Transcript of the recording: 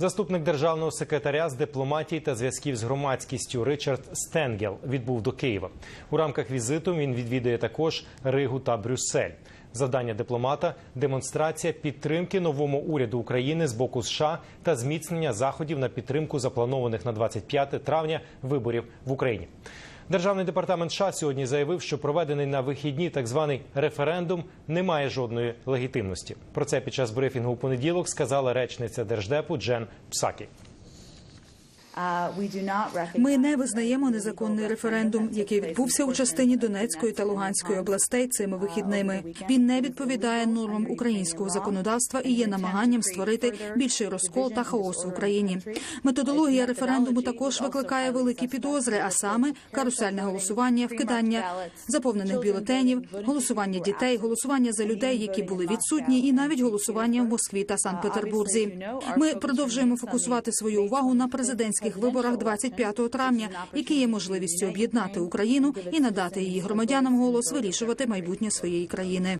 Заступник державного секретаря з дипломатії та зв'язків з громадськістю Ричард Стенгел відбув до Києва. У рамках візиту він відвідає також Ригу та Брюссель. Завдання дипломата демонстрація підтримки новому уряду України з боку США та зміцнення заходів на підтримку запланованих на 25 травня виборів в Україні. Державний департамент США сьогодні заявив, що проведений на вихідні так званий референдум не має жодної легітимності. Про це під час брифінгу у понеділок сказала речниця держдепу Джен Псакі. Ми не визнаємо незаконний референдум, який відбувся у частині Донецької та Луганської областей цими вихідними. Він не відповідає нормам українського законодавства і є намаганням створити більший розкол та хаос в Україні. Методологія референдуму також викликає великі підозри, а саме карусельне голосування, вкидання заповнених бюлетенів, голосування дітей, голосування за людей, які були відсутні, і навіть голосування в Москві та Санкт-Петербурзі. Ми продовжуємо фокусувати свою увагу на президентських виборах 25 травня, які є можливістю об'єднати Україну і надати її громадянам голос вирішувати майбутнє своєї країни.